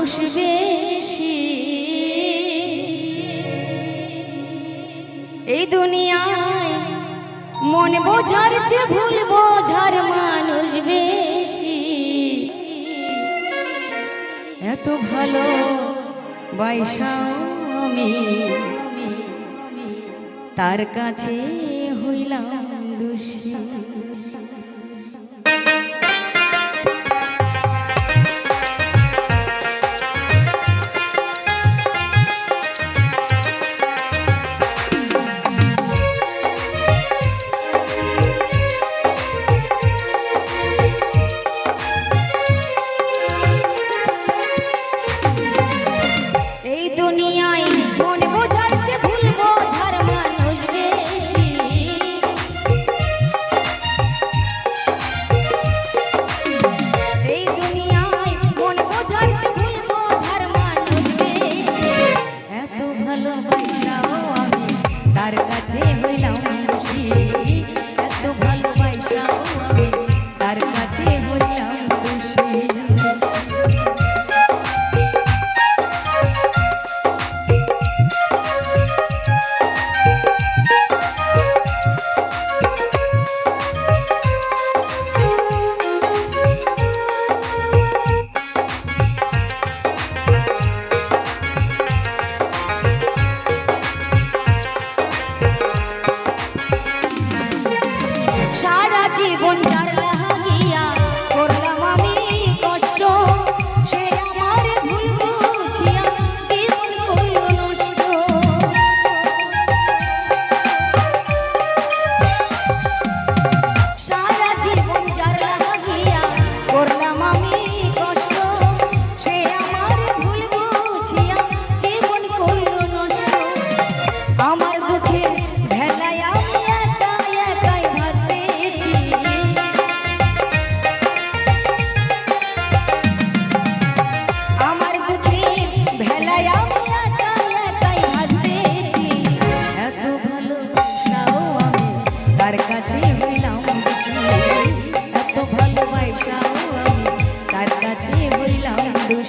মানুষ বেশি। এই দুনিয়ায় মন বোঝার চেয়ে ভুল, বোঝার মানুষ বেশি। এত ভালো বাইসাও আমি, তার কাছে হইলাম দোষী। love.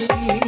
see.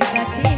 কাছে।